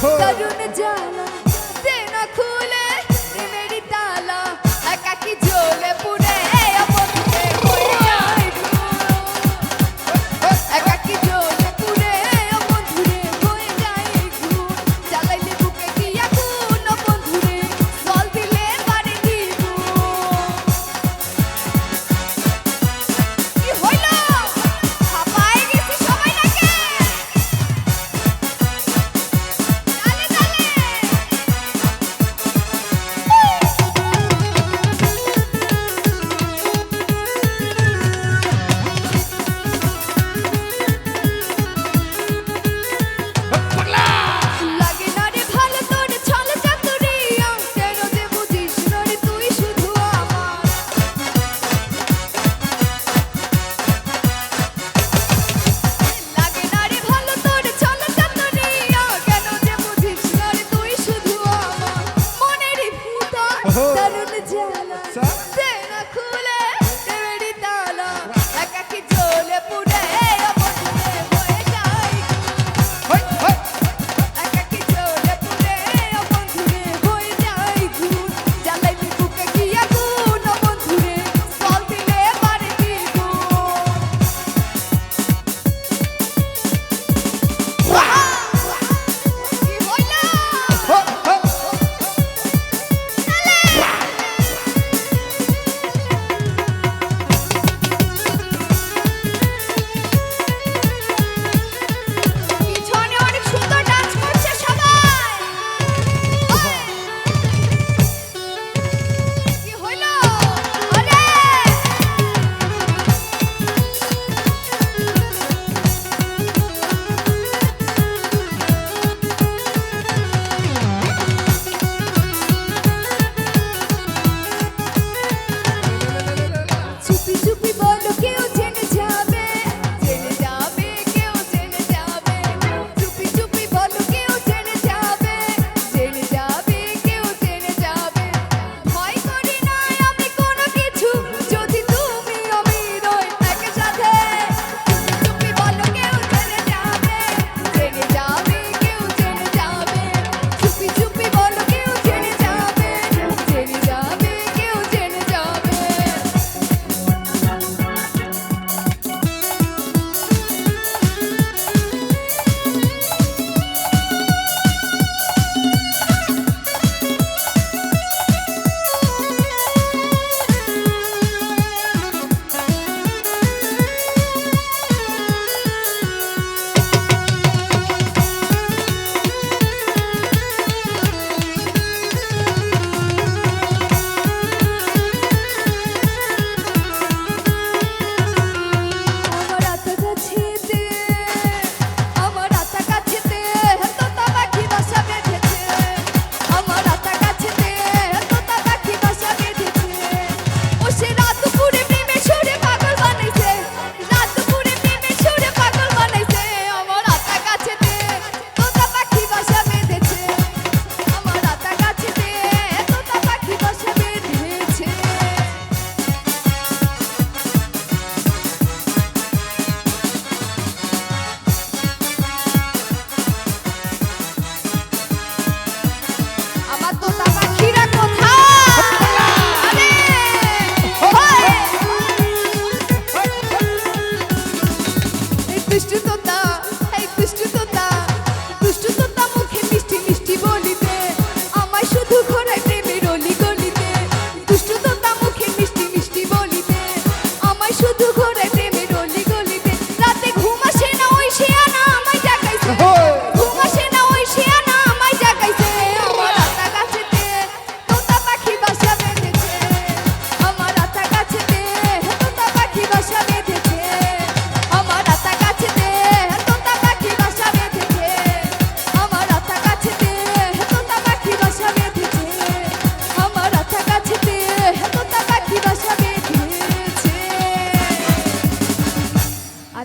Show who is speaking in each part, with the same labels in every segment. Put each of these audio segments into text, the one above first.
Speaker 1: করুণ জ্বালা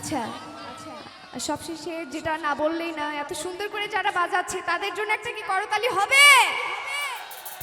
Speaker 1: আচ্ছা। সবশেষে যেটা না বললেই না, এত সুন্দর করে যারা বাজাচ্ছে, তাদের জন্য একটা কি করতালি হবে?